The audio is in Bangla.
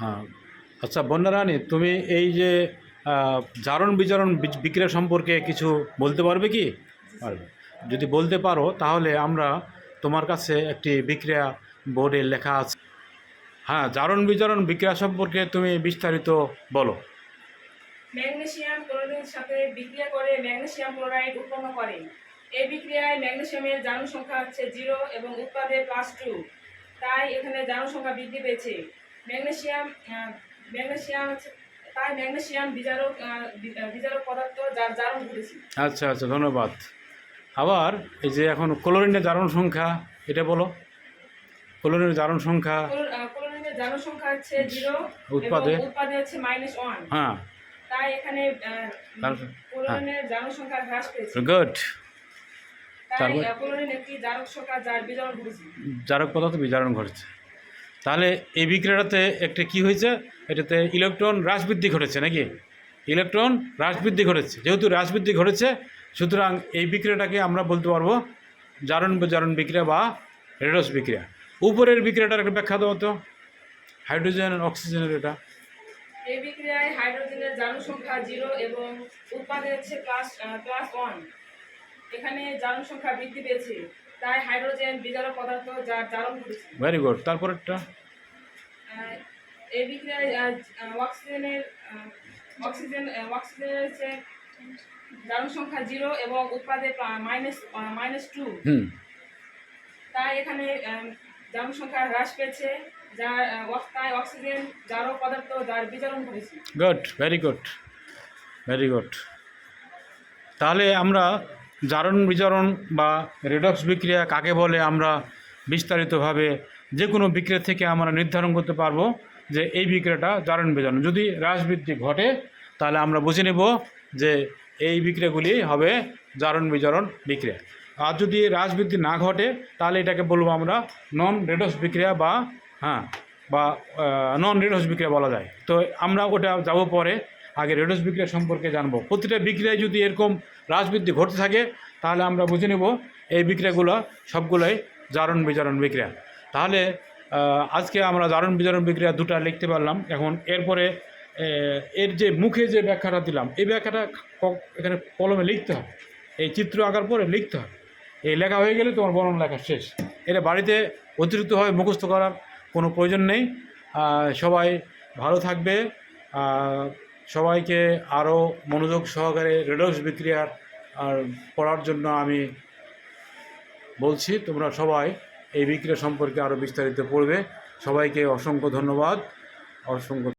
হ্যাঁ। আচ্ছা বন্যারানী, তুমি এই যে জারণ বিজারণ বিক্রিয়া সম্পর্কে কিছু বলতে পারবে কি? পারবে। যদি বলতে পারো, তাহলে আমরা তোমার কাছে একটি বিক্রিয়া বোর্ডে লেখা আছে। হ্যাঁ জারণ বিজারণ বিক্রিয়া সম্পর্কে তুমি বিস্তারিত বলো। ম্যাগনেসিয়াম ক্লোরিনের সাথে বিক্রিয়া করে ম্যাগনেসিয়াম ক্লোরাইড উৎপন্ন করে। এই বিক্রিয়ায় ম্যাগনেসিয়ামের জারণ সংখ্যা হচ্ছে জিরো এবং উৎপাদে প্লাস টু। তাই এখানে জারণ সংখ্যা বৃদ্ধি পেয়েছে। ম্যাগনেশিয়াম ম্যাগনেসিয়াম হচ্ছে তাই ম্যাগনেশিয়াম বিজারক বিজারক পদার্থ যার জারণ ঘটেছে। আচ্ছা আচ্ছা ধন্যবাদ। আবার এই যে এখন ক্লোরিনের জারণ সংখ্যা এটা বলো। ক্লোরিনের জারণ সংখ্যা। ক্লোরিনের জারণ সংখ্যা হচ্ছে জিরো উৎপাদে? উৎপাদে হচ্ছে মাইনাস ওয়ান। হ্যাঁ। তাই এখানে ক্লোরিনের জারণ সংখ্যা হ্রাস পেয়েছে। গুড। তাই ক্লোরিন একটি জারক সংখ্যা যার বিজারণ ঘটেছে। জারক পদার্থ বিজারণ ঘটেছে। তাহলে এই বিক্রিয়াটাতে একটা কি হয়েছে? এটাতে ইলেকট্রন হ্রাস বৃদ্ধি ঘটেছে নাকি? ইলেকট্রন হ্রাস বৃদ্ধি ঘটেছে। যেহেতু হ্রাস বৃদ্ধি ঘটেছে, সুতরাং এই বিক্রিয়াটাকে আমরা বলতে পারব জারণ বিজারণ বিক্রিয়া বা রেডস বিক্রিয়া। উপরের বিক্রিয়াটার একটা ব্যাখ্যা দেওয়া তো। হাইড্রোজেন, অক্সিজেনের এটা। এই বিক্রিয়ায় জারণ এখানে জারণ সংখ্যা বৃদ্ধি পেয়েছে। তাই হাইড্রোজেন বিজারক পদার্থ যার জারণ ঘটেছে ভেরি গুড তারপরেরটা? এই বিক্রিয়ায় অক্সিজেনের অক্সিজেন অক্সিজেনের হচ্ছে জারণ সংখ্যা জিরো এবং উৎপাদে মাইনাস মাইনাস টু তাই এখানে জারণ সংখ্যা হ্রাস পেয়েছে যার তাই অক্সিজেন জারক পদার্থ যার বিজারণ ঘটেছে good very good very good তাহলে আমরা জারণ বিজারণ বা রেডক্স বিক্রিয়া কাকে বলে আমরা বিস্তারিতভাবে যে কোনো বিক্রিয়া থেকে আমরা নির্ধারণ করতে পারব যে এই বিক্রিয়াটা জারণ বিজারণ। যদি হ্রাস বৃদ্ধি ঘটে, তাহলে আমরা বুঝে নেব যে এই বিক্রিয়াগুলি হবে জারণ বিজারণ বিক্রিয়া। আর যদি হ্রাস বৃদ্ধি না ঘটে, তাহলে এটাকে বলব আমরা নন রেডক্স বিক্রিয়া বা হ্যাঁ বা নন রেডক্স বিক্রিয়া বলা যায়। তো আমরা ওটা যাব পরে। আগে রেডক্স বিক্রিয়া সম্পর্কে জানব। প্রতিটা বিক্রিয়ায় যদি এরকম হ্রাস বৃদ্ধি ঘটতে থাকে, তাহলে আমরা বুঝে নেব এই বিক্রিয়াগুলো সবগুলোই জারণ বিজারণ বিক্রিয়া। তাহলে আজকে আমরা জারণ বিজারণ বিক্রিয়া দুটো লিখতে পারলাম। এখন এরপরে এর যে মুখে যে ব্যাখ্যাটা দিলাম, এই ব্যাখ্যাটা এখানে কলমে লিখতে হবে। এই চিত্র আঁকার পরে লিখতে হবে। এই লেখা হয়ে গেলে তোমার বর্ণনা লেখা শেষ। এটা বাড়িতে অতিরিক্তভাবে মুখস্থ করার কোনো প্রয়োজন নেই। সবাই ভালো থাকবে। সবাইকে আরও মনোযোগ সহকারে রেডক্স বিক্রিয়ার, আর পড়ার জন্য আমি বলছি, তোমরা সবাই এই বিক্রিয়া সম্পর্কে আরও বিস্তারিত পড়বে। সবাইকে অসংখ্য ধন্যবাদ। অসংখ্য